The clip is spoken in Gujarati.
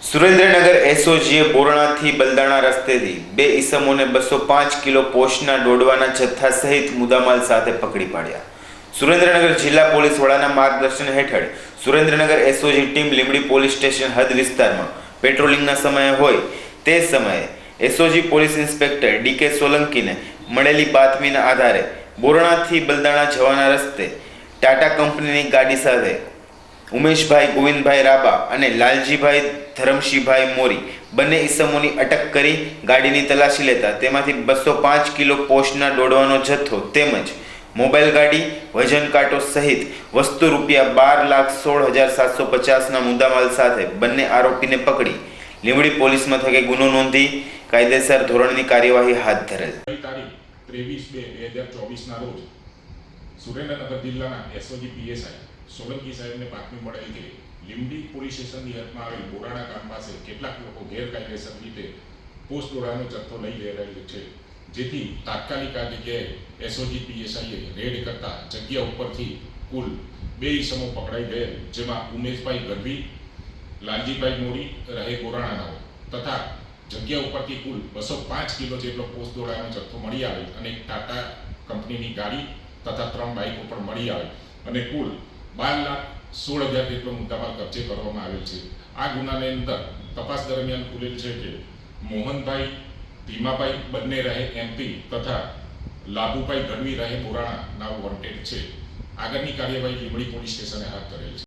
સુરેન્દ્રનગર એસઓજીએ બોરણાથી બલદાણા રસ્તેથી બે ઈસમોને બસો પાંચ કિલો પોષના ડોડવાના જથ્થા સહિત મુદ્દામાલ સાથે પકડી પાડ્યા. સુરેન્દ્રનગર જિલ્લા પોલીસ વડાના માર્ગદર્શન હેઠળ Surendranagar S O G team Limbdi police station હદ વિસ્તારમાં પેટ્રોલિંગના સમયે હોય તે સમયે S O G police inspector D K સોલંકીને મળેલી બાતમીના આધારે બોરણાથી બલદાણા જવાના રસ્તે ટાટા કંપનીની ગાડી સાથે ઉમેશભાઈ, ગોવિંદભાઈ રાબા અને લાલજીભાઈ ધરમશીભાઈ મોરી બંને ઈસમોની અટક કરી ગાડીની તલાશી લેતા તેમાંથી બસો પાંચ કિલો પોષના દોડવાનો જથ્થો તેમજ મોબાઈલ ગાડી, વજન કાંટો સહિત વસ્તુ રૂપિયા બાર લાખ સોળ હજાર સાતસો પચાસના મુદ્દામાલ સાથે બંને આરોપીને પકડી. લીંબડી પોલીસ મથકે ગુનો નોંધી કાયદેસર ધોરણની કાર્યવાહી હાથ ધરેલ. તારીખ ત્રેવીસ બે બે હજાર ચોવીસના રોજ સુરેન્દ્રનગર જિલ્લાના એસઓજી પીએસઆઈ સોલંકી સાહેબને બાતમી મળેલ કે લીંબડી પોલીસ સ્ટેશનની હદમાં આવેલ બોરાડા ગામ પાસે કેટલાક લોકો ગેરકાયદેસર રીતે પોસ્ટ દોડાનો જથ્થો લઈ લઈ રહેલ છે. જેથી તાત્કાલિક આ જગ્યાએ એસઓજી પીએસઆઈએ રેડ કરતા જગ્યા ઉપરથી કુલ બે ઇસમો પકડાઈ ગયેલ, જેમાં ઉમેશભાઈ ગરબી લાલજીભાઈ મોરી, રહે બોરાણાનાઓ તથા જગ્યા ઉપરથી કુલ બસો પાંચ કિલો જેટલો પોસ્ટ દોડાનો જથ્થો મળી આવે અને ટાટા કંપનીની ગાડી તથા ત્રણ બાઇકો પણ મળી આવે અને કુલ બાર લાખ સોળ હજાર જેટલો મુદ્દામાલ કબજે કરવામાં આવેલ છે. આ ગુનાની અંદર તપાસ દરમિયાન ખુલેલ છે કે મોહનભાઈ, ધીમાભાઈ બંને રહે એમપી તથા લાભુભાઈ ગઢવી રહે પુરાણા નાવ વોન્ટેડ છે. આગળની કાર્યવાહી લીંબડી પોલીસ સ્ટેશને હાથ ધરેલ છે.